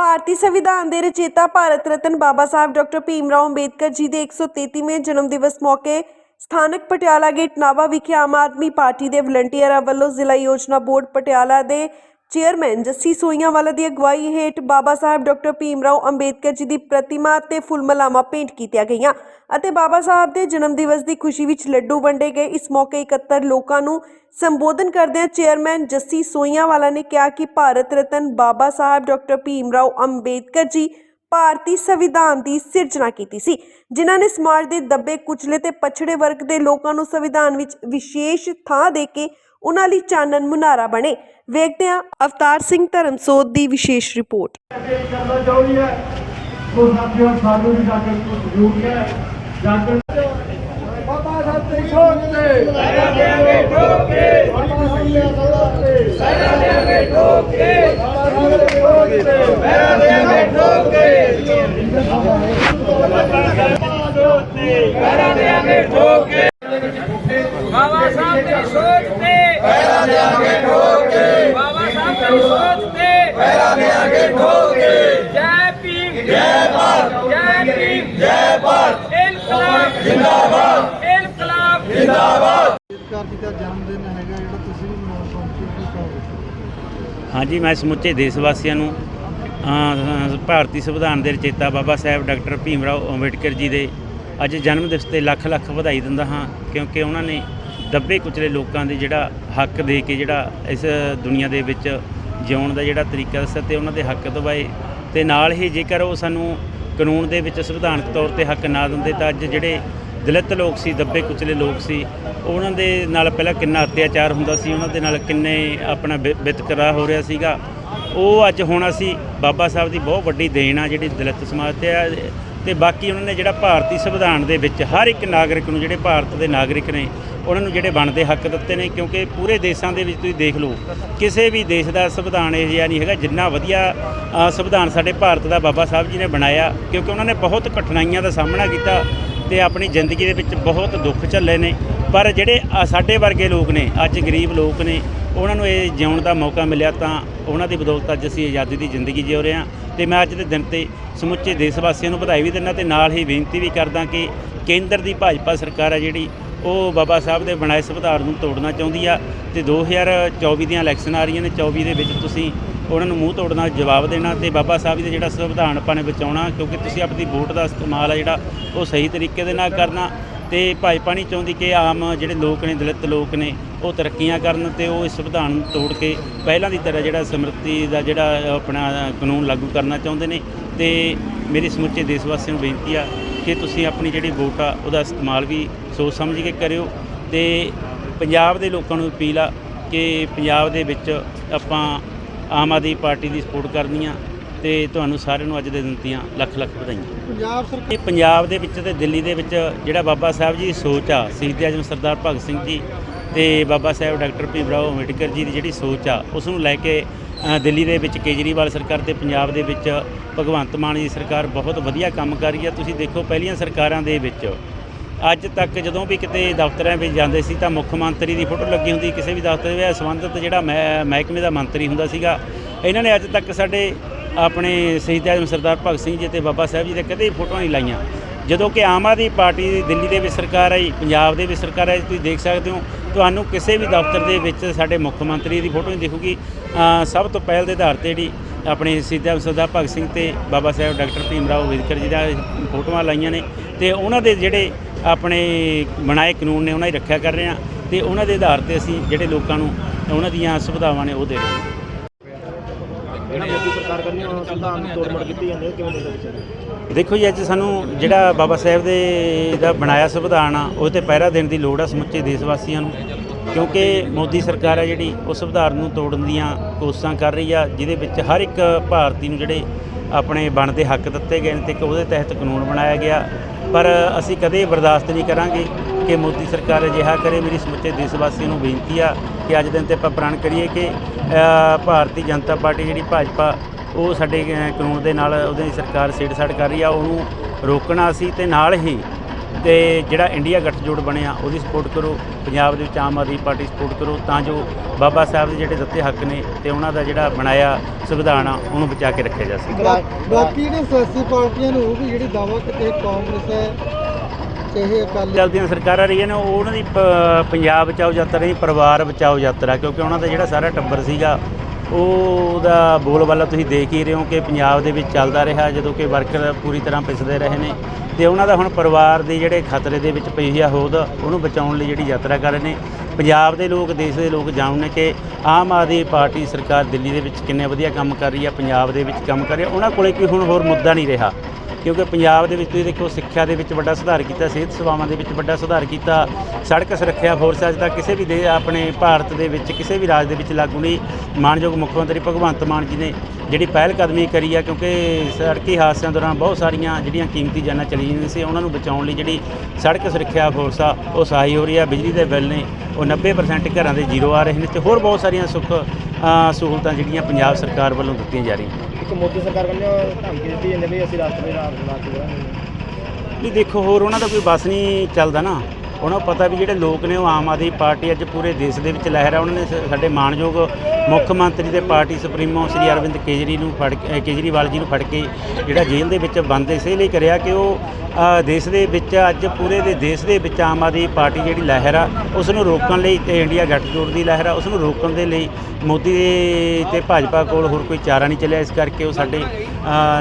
ਭਾਰਤੀ ਸੰਵਿਧਾਨ ਦੇ ਰਚੇਤਾ ਭਾਰਤ ਰਤਨ ਬਾਬਾ ਸਾਹਿਬ ਡਾਕਟਰ ਭੀਮ ਰਾਓ ਅੰਬੇਦਕਰ ਜੀ ਦੇ 133ਵੇਂ ਜਨਮ ਦਿਵਸ ਮੌਕੇ ਸਥਾਨਕ ਪਟਿਆਲਾ ਗੇਟ ਨਾਭਾ ਵਿਖੇ ਆਮ ਆਦਮੀ ਪਾਰਟੀ ਦੇ ਵਲੰਟੀਅਰਾਂ ਵੱਲੋਂ ਜ਼ਿਲ੍ਹਾ ਯੋਜਨਾ ਬੋਰਡ ਪਟਿਆਲਾ ਦੇ ਚੇਅਰਮੈਨ ਜੱਸੀ ਸੋਈਆਂਵਾਲਾ ਦੀ ਅਗਵਾਈ ਹੇਠ ਬਾਬਾ ਸਾਹਿਬ ਡਾਕਟਰ ਭੀਮ ਰਾਓ ਅੰਬੇਦਕਰ ਜੀ ਦੀ ਪ੍ਰਤਿਮਾ ਤੇ ਫੁੱਲਮਲਾਵਾਂ ਭੇਂਟ ਕੀਤੀਆਂ ਗਈਆਂ ਅਤੇ ਬਾਬਾ ਸਾਹਿਬ ਦੇ ਜਨਮ ਦਿਵਸ ਦੀ ਖੁਸ਼ੀ ਵਿੱਚ ਲੱਡੂ ਵੰਡੇ ਗਏ। ਇਸ ਮੌਕੇ 71 ਲੋਕਾਂ ਨੂੰ ਸੰਬੋਧਨ ਕਰਦਿਆਂ ਚੇਅਰਮੈਨ ਜੱਸੀ ਸੋਈਆਂਵਾਲਾ ਨੇ ਕਿਹਾ ਕਿ ਭਾਰਤ ਰਤਨ ਬਾਬਾ ਸਾਹਿਬ ਡਾਕਟਰ ਭੀਮ ਰਾਓ ਅੰਬੇਦਕਰ ਜੀ ਭਾਰਤੀ ਸੰਵਿਧਾਨ ਦੀ ਸਿਰਜਣਾ ਕੀਤੀ ਸੀ। ਜਿਨ੍ਹਾਂ ਨੇ ਸਮਾਜ ਦੇ ਦੱਬੇ ਕੁਚਲੇ ਤੇ ਪਛੜੇ ਵਰਗ ਦੇ ਲੋਕਾਂ ਨੂੰ ਸੰਵਿਧਾਨ ਵਿੱਚ ਵਿਸ਼ੇਸ਼ ਥਾਂ ਦੇ ਕੇ ਉਹਨਾਂ ਲਈ ਚਾਨਣ ਮੁਨਾਰਾ ਬਣੇ। ਵੇਖਦੇ ਹਾਂ ਅਵਤਾਰ ਸਿੰਘ ਧਰਮਸੋਤ ਦੀ ਵਿਸ਼ੇਸ਼ ਰਿਪੋਰਟ। ਉਹ ਸਾਥੀਓ ਸਾਨੂੰ ਵੀ ਜਾਗਣ ਤੋਂ ਜ਼ਰੂਰੀ ਹੈ ਜਾਗਣ ਬਾਬਾ ਸਾਹਿਬ ਦੀ ਸੋਚ ਤੇ ਸਾਰਾ ਦੇਾਂਗੇ ਠੋਕ ਬਾਬਾ ਸਾਹਿਬ ਤੇ ਸਾਰਾ ਦੇਾਂਗੇ ਠੋਕ ਬਾਬਾ ਸਾਹਿਬ ਦੀ ਸੋਚ ਤੇ ਸਾਰਾ ਦੇਾਂਗੇ ਠੋਕ ਠੋਕ ਕੇ ਬਾਬਾ ਸਾਹਿਬ ਦੀ ਸੋਚ ਤੇ ਪਹਿਰਾ ਦੇਾਂਗੇ ਠੋਕ ਠੋਕ ਕੇ ਜੈ ਭੀਮ ਜੈ ਭਾਰਤ ਜੈ ਭੀਮ ਜੈ ਭਾਰਤ ਇਨਕਲਾਬ ਜਿੰਦਾਬਾਦ ਇਨਕਲਾਬ ਅੰਬੇਦਕਰ ਜੀ ਦਾ ਜਨਮ ਦਿਨ ਹੈਗਾ ਜਿਹੜਾ ਤੁਸੀਂ ਵੀ ਮਨਾਉਣ ਪਹੁੰਚੇ ਕੀ ਹਾਂਜੀ, ਮੈਂ ਸਮੁੱਚੇ ਦੇਸ਼ ਵਾਸੀਆਂ ਨੂੰ ਭਾਰਤੀ ਸੰਵਿਧਾਨ ਦੇ ਰਚੇਤਾ ਬਾਬਾ ਸਾਹਿਬ ਡਾਕਟਰ ਭੀਮ ਰਾਓ ਅੰਬੇਡਕਰ ਜੀ ਦੇ ਅੱਜ ਜਨਮ ਦਿਵਸ ਤੇ ਲੱਖ ਲੱਖ ਵਧਾਈ ਦਿੰਦਾ ਹਾਂ, ਕਿਉਂਕਿ ਉਹਨਾਂ ਨੇ ਦੱਬੇ ਕੁਚਲੇ ਲੋਕਾਂ ਦੇ ਜਿਹੜਾ ਹੱਕ ਦੇ ਕੇ ਜਿਹੜਾ ਇਸ ਦੁਨੀਆ ਦੇ ਵਿੱਚ ਜਿਉਣ ਦਾ ਜਿਹੜਾ ਤਰੀਕਾ ਦੱਸਿਆ ਤੇ ਉਹਨਾਂ ਦੇ ਹੱਕ ਦਵਾਏ। ਤੇ ਨਾਲ ਹੀ ਜੇਕਰ ਉਹ ਸਾਨੂੰ ਕਾਨੂੰਨ ਦੇ ਵਿੱਚ ਸੰਵਿਧਾਨਕ ਤੌਰ ਤੇ ਹੱਕ ਨਾ ਦਿੰਦੇ ਤਾਂ ਅੱਜ ਜਿਹੜੇ ਦਲਿਤ ਲੋਕ ਸੀ, ਦੱਬੇ ਕੁਚਲੇ ਲੋਕ ਸੀ, ਉਹਨਾਂ ਦੇ ਨਾਲ ਪਹਿਲਾਂ ਕਿੰਨਾ ਅਤਿਆਚਾਰ ਹੁੰਦਾ ਸੀ, ਉਹਨਾਂ ਦੇ ਨਾਲ ਕਿੰਨੇ ਆਪਣਾ ਵਿ- ਵਿਤਕਰਾ ਹੋ ਰਿਹਾ ਸੀਗਾ। ਉਹ ਅੱਜ ਹੁਣ ਅਸੀਂ ਬਾਬਾ ਸਾਹਿਬ ਦੀ ਬਹੁਤ ਵੱਡੀ ਦੇਣ ਆ, ਜਿਹੜੀ ਦਲਿਤ ਸਮਾਜ ਤੇ ਆ, ਤੇ ਬਾਕੀ ਉਹਨਾਂ ਨੇ ਜਿਹੜਾ ਭਾਰਤੀ ਸੰਵਿਧਾਨ ਦੇ ਵਿੱਚ ਹਰ ਇੱਕ ਨਾਗਰਿਕ ਨੂੰ, ਜਿਹੜੇ ਭਾਰਤ ਦੇ ਨਾਗਰਿਕ ਨੇ, ਉਹਨਾਂ ਨੂੰ ਜਿਹੜੇ ਬਣਦੇ ਹੱਕ ਦਿੱਤੇ ਨੇ, ਕਿਉਂਕਿ ਪੂਰੇ ਦੇਸ਼ਾਂ ਦੇ ਵਿੱਚ ਤੁਸੀਂ ਦੇਖ ਲਓ, ਕਿਸੇ ਵੀ ਦੇਸ਼ ਦਾ ਸੰਵਿਧਾਨ ਇਹ ਜਿਹਾ ਨਹੀਂ ਹੈਗਾ, ਜਿੰਨਾ ਵਧੀਆ ਸੰਵਿਧਾਨ ਸਾਡੇ ਭਾਰਤ ਦਾ ਬਾਬਾ ਸਾਹਿਬ ਜੀ ਨੇ ਬਣਾਇਆ, ਕਿਉਂਕਿ ਉਹਨਾਂ ਨੇ ਬਹੁਤ ਕਠਿਨਾਈਆਂ ਦਾ ਸਾਹਮਣਾ ਕੀਤਾ ਤੇ ਆਪਣੀ ਜ਼ਿੰਦਗੀ ਦੇ ਵਿੱਚ ਬਹੁਤ ਦੁੱਖ ਝੱਲੇ ਨੇ। ਪਰ ਜਿਹੜੇ ਸਾਡੇ ਵਰਗੇ ਲੋਕ ਨੇ, ਅੱਜ ਗਰੀਬ ਲੋਕ ਨੇ, ਉਹਨਾਂ ਨੂੰ ਇਹ ਜਿਉਣ ਦਾ ਮੌਕਾ ਮਿਲਿਆ ਤਾਂ ਉਹਨਾਂ ਦੀ ਬਦੌਲਤ ਅੱਜ ਅਸੀਂ ਆਜ਼ਾਦੀ ਦੀ ਜ਼ਿੰਦਗੀ ਜਿਉ ਰਹੇ ਹਾਂ। ਤੇ ਮੈਂ ਅੱਜ ਦੇ ਦਿਨ ਤੇ ਸਮੁੱਚੇ ਦੇਸ਼ ਵਾਸੀਆਂ ਨੂੰ ਵਧਾਈ ਵੀ ਦਿੰਦਾ ਤੇ ਨਾਲ ਹੀ ਬੇਨਤੀ ਵੀ ਕਰਦਾ ਕਿ ਕੇਂਦਰ ਦੀ ਭਾਜਪਾ ਸਰਕਾਰ ਹੈ ਜਿਹੜੀ ਉਹ ਬਾਬਾ ਸਾਹਿਬ ਦੇ ਬਣਾਏ ਸੰਵਿਧਾਨ ਨੂੰ ਤੋੜਨਾ ਚਾਹੁੰਦੀ ਆ ਤੇ 2024 ਦੀਆਂ ਇਲੈਕਸ਼ਨ ਆ ਰਹੀਆਂ ਨੇ 24 ਦੇ ਵਿੱਚ ਤੁਸੀਂ ਉਹਨਾਂ ਨੂੰ ਮੂੰਹ ਤੋੜਨਾ ਜਵਾਬ ਦੇਣਾ ਤੇ ਬਾਬਾ ਸਾਹਿਬ ਦਾ ਜਿਹੜਾ ਸੰਵਿਧਾਨ ਆਪਾਂ ਨੇ ਬਚਾਉਣਾ, ਕਿਉਂਕਿ ਤੁਸੀਂ ਆਪਣੀ ਵੋਟ ਦਾ ਇਸਤੇਮਾਲ ਆ ਜਿਹੜਾ, ਉਹ ਸਹੀ ਤਰੀਕੇ ਦੇ ਨਾਲ ਕਰਨਾ ਤੇ ਭਾਜਪਾ ਨਹੀਂ ਚਾਹੁੰਦੀ ਕਿ ਆਮ ਜਿਹੜੇ ਲੋਕ ਨੇ, ਦਲਿਤ ਲੋਕ ਨੇ, ਉਹ ਤਰੱਕੀਆਂ ਕਰਨ ਤੇ ਉਹ ਇਸ ਸੰਵਿਧਾਨ ਨੂੰ ਤੋੜ ਕੇ ਪਹਿਲਾਂ ਦੀ ਤਰ੍ਹਾਂ ਜਿਹੜਾ ਸਮਰਤੀ ਦਾ ਜਿਹੜਾ ਆਪਣਾ ਕਾਨੂੰਨ ਲਾਗੂ ਕਰਨਾ ਚਾਹੁੰਦੇ ਨੇ ਤੇ ਮੇਰੀ ਸਮੁੱਚੇ ਦੇਸ਼ ਵਾਸੀਆਂ ਨੂੰ ਬੇਨਤੀ ਆ ਕਿ ਤੁਸੀਂ ਆਪਣੀ ਜਿਹੜੀ ਵੋਟ ਆ ਉਹਦਾ ਇਸਤੇਮਾਲ ਵੀ ਸੋਚ ਸਮਝ ਕੇ ਕਰਿਓ ਤੇ ਪੰਜਾਬ ਦੇ ਲੋਕਾਂ ਨੂੰ ਅਪੀਲ ਆ ਕਿ ਪੰਜਾਬ ਦੇ ਵਿੱਚ ਆਪਾਂ ਆਮ ਆਦਮੀ ਪਾਰਟੀ ਦੀ ਸਪੋਰਟ ਕਰਨੀ ਆ ਤੇ ਤੁਹਾਨੂੰ ਸਾਰਿਆਂ ਨੂੰ ਅੱਜ ਦੇ ਦਿਨ ਦੀਆਂ ਲੱਖ ਲੱਖ ਵਧਾਈਆਂ। ਪੰਜਾਬ ਸਰਕਾਰ ਇਹ ਪੰਜਾਬ ਦੇ ਵਿੱਚ ਤੇ ਦਿੱਲੀ ਦੇ ਵਿੱਚ ਜਿਹੜਾ ਬਾਬਾ ਸਾਹਿਬ ਜੀ ਦੀ ਸੋਚ ਆ ਸ਼ਹੀਦ ਆਜਮ ਸਰਦਾਰ ਭਗਤ ਸਿੰਘ ਜੀ ਤੇ ਬਾਬਾ ਸਾਹਿਬ ਡਾਕਟਰ ਭੀਮ ਰਾਓ ਅੰਬੇਡਕਰ ਜੀ ਦੀ ਜਿਹੜੀ ਸੋਚ ਆ ਉਸ ਨੂੰ ਲੈ ਕੇ ਦਿੱਲੀ ਦੇ ਵਿੱਚ ਕੇਜਰੀਵਾਲ ਸਰਕਾਰ ਤੇ ਪੰਜਾਬ ਦੇ ਵਿੱਚ ਭਗਵੰਤ ਮਾਨ ਜੀ ਦੀ ਸਰਕਾਰ ਬਹੁਤ ਵਧੀਆ ਕੰਮ ਕਰ ਰਹੀ ਹੈ। ਤੁਸੀਂ ਦੇਖੋ ਪਹਿਲੀਆਂ ਸਰਕਾਰਾਂ ਦੇ ਵਿੱਚ ਅੱਜ ਤੱਕ ਜਦੋਂ ਵੀ ਕਿਤੇ ਦਫ਼ਤਰਾਂ ਵਿੱਚ ਜਾਂਦੇ ਸੀ ਤਾਂ ਮੁੱਖ ਮੰਤਰੀ ਦੀ ਫੋਟੋ ਲੱਗੀ ਹੁੰਦੀ ਕਿਸੇ ਵੀ ਦਫ਼ਤਰ ਵਿੱਚ ਸੰਬੰਧਿਤ ਜਿਹੜਾ ਮਹਿ- ਮਹਿਕਮੇ ਦਾ ਮੰਤਰੀ ਹੁੰਦਾ ਸੀਗਾ। ਇਹਨਾਂ ਨੇ ਅੱਜ ਤੱਕ ਸਾਡੇ ਆਪਣੇ ਸ਼ਹੀਦ ਆਜਮ ਸਰਦਾਰ ਭਗਤ ਸਿੰਘ ਜੀ ਤੇ ਬਾਬਾ ਸਾਹਿਬ ਜੀ ਦੇ ਕਦੇ ਫੋਟੋਆਂ ਨਹੀਂ ਲਾਈਆਂ। ਜਦੋਂ ਕਿ ਆਮ ਆਦਮੀ ਪਾਰਟੀ ਦੀ ਦਿੱਲੀ ਦੇ ਵਿੱਚ ਸਰਕਾਰ ਆਈ, ਪੰਜਾਬ ਦੇ ਵਿੱਚ ਸਰਕਾਰ ਆਈ, ਤੁਸੀਂ ਦੇਖ ਸਕਦੇ ਹੋ। ਤੁਹਾਨੂੰ ਕਿਸੇ ਵੀ ਦਫ਼ਤਰ ਦੇ ਵਿੱਚ ਸਾਡੇ ਮੁੱਖ ਮੰਤਰੀ ਦੀ ਫੋਟੋ ਨਹੀਂ ਦਿਖੂਗੀ। ਸਭ ਤੋਂ ਪਹਿਲ ਦੇ ਆਧਾਰ ਤੇ ਜਿਹੜੀ ਆਪਣੇ ਸਿੱਧਾ ਸਰਦਾਰ ਭਗਤ ਸਿੰਘ ਤੇ ਬਾਬਾ ਸਾਹਿਬ ਡਾਕਟਰ ਭੀਮ ਰਾਓ ਅੰਬੇਦਕਰ ਜੀ ਦਾ ਫੋਟੋਆਂ ਲਾਈਆਂ ਨੇ ਤੇ ਉਹਨਾਂ ਦੇ ਜਿਹੜੇ ਆਪਣੇ ਬਣਾਏ ਕਾਨੂੰਨ ਨੇ ਉਹਨਾਂ ਦੀ ਰੱਖਿਆ ਕਰ ਰਹੇ ਹਾਂ ਤੇ ਉਹਨਾਂ ਦੇ ਆਧਾਰ ਤੇ ਅਸੀਂ ਜਿਹੜੇ ਲੋਕਾਂ ਨੂੰ ਉਹਨਾਂ ਦੀਆਂ ਸੁਵਿਧਾਵਾਂ ਨੇ ਉਹ ਦੇ ਰਹੇ ਹਾਂ। ਜਿਹੜਾ ਮੋਦੀ ਸਰਕਾਰ ਕਰਨੀ ਉਹ ਸੰਵਿਧਾਨ ਦੀ ਤੋੜਮੜ ਕੀਤੀ ਜਾਂਦੀ ਹੈ, ਕਿਵੇਂ ਦੇ ਵਿੱਚ ਦੇਖੋ ਜੀ, ਅੱਜ ਸਾਨੂੰ ਜਿਹੜਾ ਬਾਬਾ ਸਾਹਿਬ ਦੇ ਦਾ ਬਣਾਇਆ ਸੰਵਿਧਾਨ ਆ, ਉਹ ਤੇ ਪਹਿਰਾ ਦੇਣ ਦੀ ਲੋੜ ਆ ਸਮੁੱਚੇ ਦੇਸ਼ ਵਾਸੀਆਂ ਨੂੰ, ਕਿਉਂਕਿ ਮੋਦੀ ਸਰਕਾਰ ਆ ਜਿਹੜੀ, ਉਹ ਸੰਵਿਧਾਨ ਨੂੰ ਤੋੜਨ ਦੀਆਂ ਕੋਸ਼ਿਸ਼ਾਂ ਕਰ ਰਹੀ ਆ, ਜਿਹਦੇ ਵਿੱਚ ਹਰ ਇੱਕ ਭਾਰਤੀ ਨੂੰ ਜਿਹੜੇ ਆਪਣੇ ਬਣਦੇ ਹੱਕ ਦਿੱਤੇ ਗਏ ਨੇ ਤੇ ਇੱਕ ਉਹਦੇ ਤਹਿਤ ਕਾਨੂੰਨ ਬਣਾਇਆ ਗਿਆ। ਪਰ ਅਸੀਂ ਕਦੇ ਬਰਦਾਸ਼ਤ ਨਹੀਂ ਕਰਾਂਗੇ ਕਿ ਮੋਦੀ ਸਰਕਾਰ ਅਜਿਹਾ ਕਰੇ। ਮੇਰੀ ਸਮੁੱਚੇ ਦੇਸ਼ ਵਾਸੀਆਂ ਨੂੰ ਬੇਨਤੀ ਆ ਕਿ ਅੱਜ ਦਿਨ ਤੇ ਆਪਾਂ ਪ੍ਰਣ ਕਰੀਏ ਕਿ ਭਾਰਤੀ ਜਨਤਾ ਪਾਰਟੀ ਜਿਹੜੀ ਭਾਜਪਾ, ਉਹ ਸਾਡੇ ਕਾਨੂੰਨ ਦੇ ਨਾਲ ਉਹਦੀ ਸਰਕਾਰ ਛੇੜਛਾੜ ਕਰ ਰਹੀ ਆ, ਉਹਨੂੰ ਰੋਕਣਾ ਸੀ ਤੇ ਨਾਲ ਹੀ ਤੇ ਜਿਹੜਾ ਇੰਡੀਆ ਗੱਠਜੋੜ ਬਣਿਆ, ਉਹਦੀ ਸਪੋਰਟ ਕਰੋ, ਪੰਜਾਬ ਦੇ ਵਿੱਚ ਆਮ ਆਦਮੀ ਪਾਰਟੀ ਸਪੋਰਟ ਕਰੋ, ਤਾਂ ਜੋ ਬਾਬਾ ਸਾਹਿਬ ਦੇ ਜਿਹੜੇ ਦਿੱਤੇ ਹੱਕ ਨੇ ਤੇ ਉਹਨਾਂ ਦਾ ਜਿਹੜਾ ਬਣਾਇਆ ਸੰਵਿਧਾਨ ਆ, ਉਹਨੂੰ ਬਚਾ ਕੇ ਰੱਖਿਆ ਜਾ ਸਕੇ। ਬਾਕੀ ਜਿਹੜੇ ਸਿਆਸੀ ਪਾਰਟੀਆਂ ਨੂੰ ਵੀ ਜਿਹੜੀ ਦਾਵਾ ਕਿਤੇ, ਕਾਂਗਰਸ ਹੈ ਇਹ ਅਕਾਲੀ ਚੱਲਦੀਆਂ ਸਰਕਾਰਾਂ ਰਹੀਆਂ ਨੇ, ਉਹ ਉਹਨਾਂ ਦੀ ਪ- ਪੰਜਾਬ ਬਚਾਓ ਯਾਤਰਾ ਨਹੀਂ, ਪਰਿਵਾਰ ਬਚਾਓ ਯਾਤਰਾ, ਕਿਉਂਕਿ ਉਹਨਾਂ ਦਾ ਜਿਹੜਾ ਸਾਰਾ ਟੱਬਰ ਸੀਗਾ, ਉਹਦਾ ਬੋਲਬਾਲਾ ਤੁਸੀਂ ਦੇਖ ਹੀ ਰਹੇ ਹੋ ਕਿ ਪੰਜਾਬ ਦੇ ਵਿੱਚ ਚੱਲਦਾ ਰਿਹਾ, ਜਦੋਂ ਕਿ ਵਰਕਰ ਪੂਰੀ ਤਰ੍ਹਾਂ ਪਿਸਦੇ ਰਹੇ ਨੇ, ਤੇ ਉਹਨਾਂ ਦਾ ਹੁਣ ਪਰਿਵਾਰ ਦੇ ਜਿਹੜੇ ਖਤਰੇ ਦੇ ਵਿੱਚ ਪਈ ਆ ਹੋਦ, ਉਹਨੂੰ ਬਚਾਉਣ ਲਈ ਜਿਹੜੀ ਯਾਤਰਾ ਕਰ ਰਹੇ ਨੇ। ਪੰਜਾਬ ਦੇ ਲੋਕ, ਦੇਸ਼ ਦੇ ਲੋਕ ਜਾਣਨ ਕਿ ਆਮ ਆਦਮੀ ਪਾਰਟੀ ਸਰਕਾਰ ਦਿੱਲੀ ਦੇ ਵਿੱਚ ਕਿੰਨੇ ਵਧੀਆ ਕੰਮ ਕਰ ਰਹੀ ਆ, ਪੰਜਾਬ ਦੇ ਵਿੱਚ ਕੰਮ ਕਰ ਰਹੀ ਆ, ਉਹਨਾਂ ਕੋਲੇ ਕੋਈ ਹੁਣ ਹੋਰ ਮੁੱਦਾ ਨਹੀਂ ਰਿਹਾ। ਕਿਉਂਕਿ ਪੰਜਾਬ ਦੇ ਵਿੱਚ ਤੁਸੀਂ ਦੇਖੋ ਸਿੱਖਿਆ ਦੇ ਵਿੱਚ ਵੱਡਾ ਸੁਧਾਰ ਕੀਤਾ, ਸਿਹਤ ਸੇਵਾਵਾਂ ਦੇ ਵਿੱਚ ਵੱਡਾ ਸੁਧਾਰ ਕੀਤਾ, ਸੜਕ ਸੁਰੱਖਿਆ ਫੋਰਸ ਅੱਜ ਤੱਕ ਕਿਸੇ ਵੀ ਦੇ ਆਪਣੇ ਭਾਰਤ ਦੇ ਵਿੱਚ, ਕਿਸੇ ਵੀ ਰਾਜ ਦੇ ਵਿੱਚ ਲਾਗੂ ਨਹੀਂ। ਮਾਨਯੋਗ ਮੁੱਖ ਮੰਤਰੀ ਭਗਵੰਤ ਮਾਨ ਜੀ ਨੇ ਜਿਹੜੀ ਪਹਿਲ ਕਦਮੀ ਕਰੀ ਆ, ਕਿਉਂਕਿ ਸੜਕੀ ਹਾਦਸਿਆਂ ਦੌਰਾਨ ਬਹੁਤ ਸਾਰੀਆਂ ਜਿਹੜੀਆਂ ਕੀਮਤੀ ਜਾਨਾਂ ਚਲੀ ਜਾਂਦੀਆਂ ਸੀ, ਉਹਨਾਂ ਨੂੰ ਬਚਾਉਣ ਲਈ ਜਿਹੜੀ ਸੜਕ ਸੁਰੱਖਿਆ ਫੋਰਸ ਆ, ਉਹ ਸਹਾਈ ਹੋ ਰਹੀ ਆ। ਬਿਜਲੀ ਦੇ ਬਿੱਲ ਨੇ ਉਹ 90% ਘਰਾਂ ਦੇ ਜ਼ੀਰੋ ਆ ਰਹੇ ਨੇ ਤੇ ਹੋਰ ਬਹੁਤ ਸਾਰੀਆਂ ਸੁੱਖ ਸਹੂਲਤਾਂ ਜਿਹੜੀਆਂ ਪੰਜਾਬ ਸਰਕਾਰ ਵੱਲੋਂ ਦਿੱਤੀਆਂ ਜਾ ਰਹੀਆਂ। ਇੱਕ ਮੋਦੀ ਸਰਕਾਰ ਵੱਲੋਂ ਧਮਕੀ ਦਿੱਤੀ ਜਾਂਦੀ ਵੀ ਅਸੀਂ ਰਾਸ਼ਟਰ ਦੇ ਰਾਜ ਰਾਜ ਕਰਾਂਗੇ ਵੀ ਦੇਖੋ, ਹੋਰ ਉਹਨਾਂ ਦਾ ਕੋਈ ਬਸ ਨਹੀਂ ਚੱਲਦਾ ਨਾ। ਉਹਨਾਂ ਨੂੰ ਪਤਾ ਵੀ ਜਿਹੜੇ ਲੋਕ ਨੇ ਉਹ ਆਮ ਆਦਮੀ ਪਾਰਟੀ ਅੱਜ ਪੂਰੇ ਦੇਸ਼ ਦੇ ਵਿੱਚ ਲਹਿਰ ਆ। ਉਹਨਾਂ ਨੇ ਸ- ਸਾਡੇ ਮਾਣਯੋਗ ਮੁੱਖ ਮੰਤਰੀ ਤੇ ਪਾਰਟੀ ਸੁਪਰੀਮੋ ਸ੍ਰੀ ਅਰਵਿੰਦ ਕੇਜਰੀ ਨੂੰ ਫੜ ਕੇਜਰੀਵਾਲ ਜੀ ਨੂੰ ਫੜ ਕੇ ਜਿਹੜਾ ਜੇਲ੍ਹ ਦੇ ਵਿੱਚ ਬੰਦ ਇਸੇ ਲਈ ਕਰਿਆ ਕਿ ਉਹ ਦੇਸ਼ ਦੇ ਵਿੱਚ ਅੱਜ ਪੂਰੇ ਦੇ ਦੇਸ਼ ਦੇ ਵਿੱਚ ਆਮ ਆਦਮੀ ਪਾਰਟੀ ਜਿਹੜੀ ਲਹਿਰ ਆ, ਉਸ ਨੂੰ ਰੋਕਣ ਲਈ ਤੇ ਇੰਡੀਆ ਗੱਠਜੋੜ ਦੀ ਲਹਿਰ ਆ, ਉਸ ਨੂੰ ਰੋਕਣ ਦੇ ਲਈ ਮੋਦੀ ਤੇ ਭਾਜਪਾ ਕੋਲ ਹੋਰ ਕੋਈ ਚਾਰਾ ਨਹੀਂ ਚੱਲਿਆ। ਇਸ ਕਰਕੇ ਉਹ ਸਾਡੇ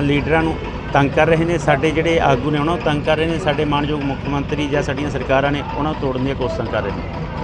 ਲੀਡਰਾਂ ਨੂੰ ਤੰਗ ਕਰ ਰਹੇ ਨੇ, ਸਾਡੇ ਜਿਹੜੇ ਆਗੂ ਨੇ ਉਹਨਾਂ ਨੂੰ ਤੰਗ ਕਰ ਰਹੇ ਨੇ, ਸਾਡੇ ਮਾਨਯੋਗ ਮੁੱਖ ਮੰਤਰੀ ਜਾਂ ਸਾਡੀਆਂ ਸਰਕਾਰਾਂ ਨੇ ਉਹਨਾਂ ਨੂੰ ਤੋੜਨ ਦੀਆਂ ਕੋਸ਼ਿਸ਼ਾਂ ਕਰ ਰਹੇ ਨੇ।